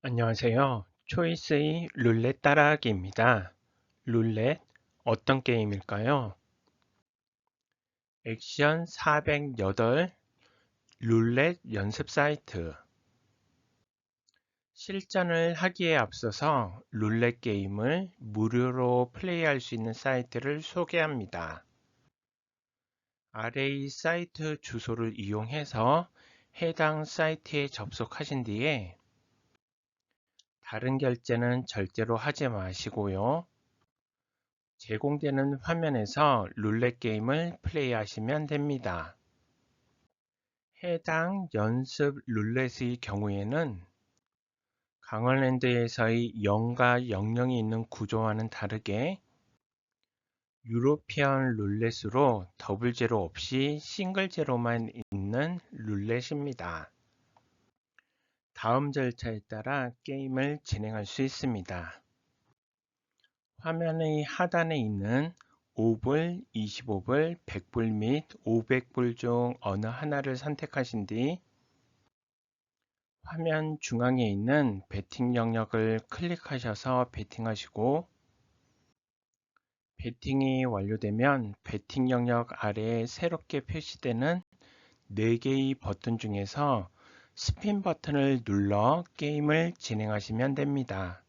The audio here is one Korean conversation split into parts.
안녕하세요. 초이스의 룰렛 따라하기입니다. 룰렛 어떤 게임일까요? 액션 408 룰렛 연습 사이트 실전을 하기에 앞서서 룰렛 게임을 무료로 플레이할 수 있는 사이트를 소개합니다. 아래 의 사이트 주소를 이용해서 해당 사이트에 접속하신 뒤에 다른 결제는 절대로 하지 마시고요. 제공되는 화면에서 룰렛 게임을 플레이하시면 됩니다. 해당 연습 룰렛의 경우에는 강원랜드에서의 0과 00이 있는 구조와는 다르게 유로피언 룰렛으로 더블 제로 없이 싱글 제로만 있는 룰렛입니다. 다음 절차에 따라 게임을 진행할 수 있습니다. 화면의 하단에 있는 5불, 25불, 100불 및 500불 중 어느 하나를 선택하신 뒤 화면 중앙에 있는 베팅 영역을 클릭하셔서 베팅하시고 베팅이 완료되면 베팅 영역 아래에 새롭게 표시되는 4개의 버튼 중에서 스핀 버튼을 눌러 게임을 진행하시면 됩니다.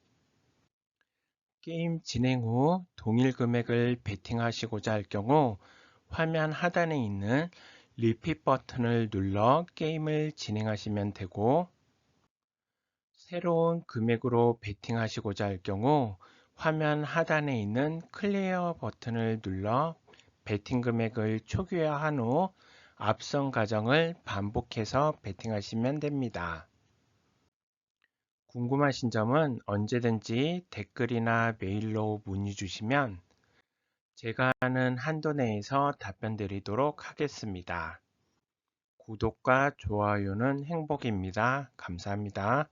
게임 진행 후 동일 금액을 베팅하시고자 할 경우 화면 하단에 있는 리핏 버튼을 눌러 게임을 진행하시면 되고 새로운 금액으로 베팅하시고자 할 경우 화면 하단에 있는 클리어 버튼을 눌러 베팅 금액을 초기화한 후 앞선 과정을 반복해서 베팅하시면 됩니다. 궁금하신 점은 언제든지 댓글이나 메일로 문의 주시면 제가 하는 한도 내에서 답변 드리도록 하겠습니다. 구독과 좋아요는 행복입니다. 감사합니다.